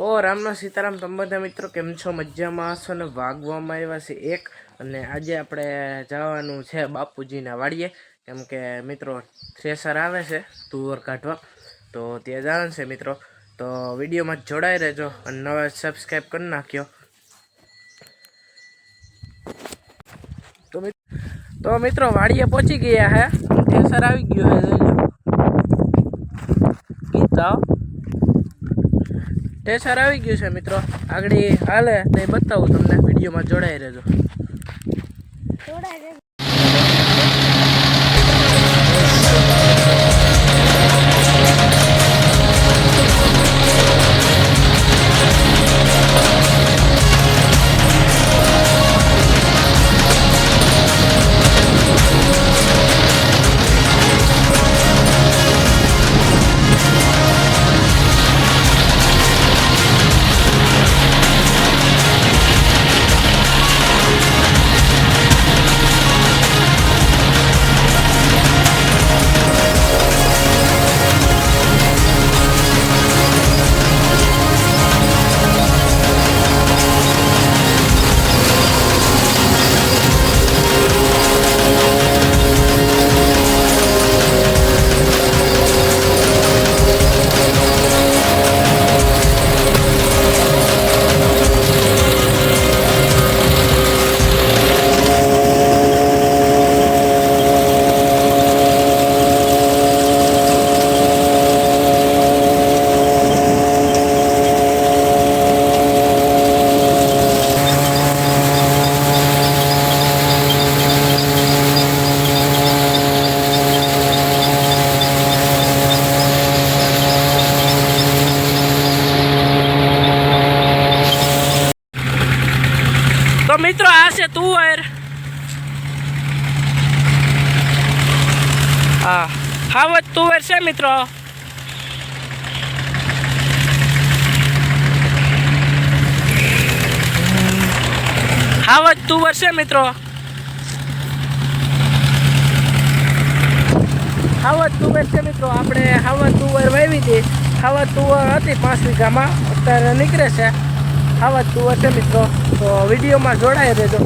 તો રામના સીતારામ, તમે બધા મિત્રો કેમ છો? મજામાં હશો ને? વાગવામાં આવ્યા છે એક અને આજે આપણે જવાનું છે બાપુજીના વાડીએ. કેમ કે મિત્રો થ્રેસર આવે છે તુવર કાઢવા. તો ત્યાં જવાનું છે મિત્રો. તો વિડીયોમાં જોડાઈ રહેજો અને નવા સબસ્ક્રાઈબ કરી નાખ્યો. તો તો મિત્રો વાડીએ પહોંચી ગયા હે. થ્રેસર આવી ગયું હે ગીતા. ટેસર આવી ગયું છે મિત્રો. આગળ હાલે તે બતાવું તમને વિડીયોમાં જોડાઈ રહેજો. હા. હા વધતું છે, મિત્રો. હા વધતું છે, મિત્રો. હાવત તુવેર છે, મિત્રો. આપણે હાવત તુવેર વાવી હતી હાવત તુવર હતી પાંચ વીઘામાં. અત્યારે નીકળે છે. હાવત તુવર છે, મિત્રો. તો વિડીયોમાં જોડાઈ રહેજો.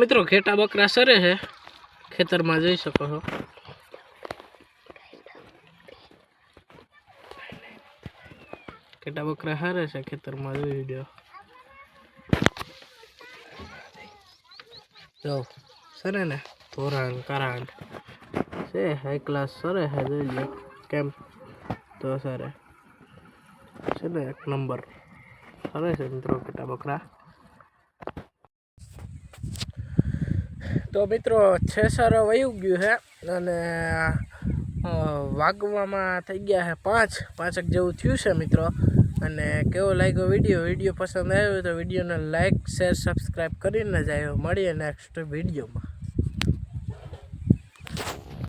મિત્રો ઘેટા બકરા સરે છે. ખેતરમાં જઈ શકો છો. ઘેટા બકરા હારે છે ખેતરમાં, જોઈ વીડિયો જો, સરે ને ધોરણ કારણ છે હાઈ ક્લાસ સરે છે, જોઈ લો કેમ? તો સરે. છે ને એક નંબર. સરે છે મિત્રો ઘેટા બકરા. તો મિત્રો થ્રેસર વયું ગયું છે અને વાગવામાં થઈ ગયા છે પાંચ. પાંચક જેવું થયું છે મિત્રો. અને કેવો લાગ્યો વીડિયો? વીડિયો પસંદ આવ્યો તો વિડીયોને લાઈક શેર સબસ્ક્રાઈબ કરીને જ આવ્યો મળીએ નેક્સ્ટ વિડીયોમાં.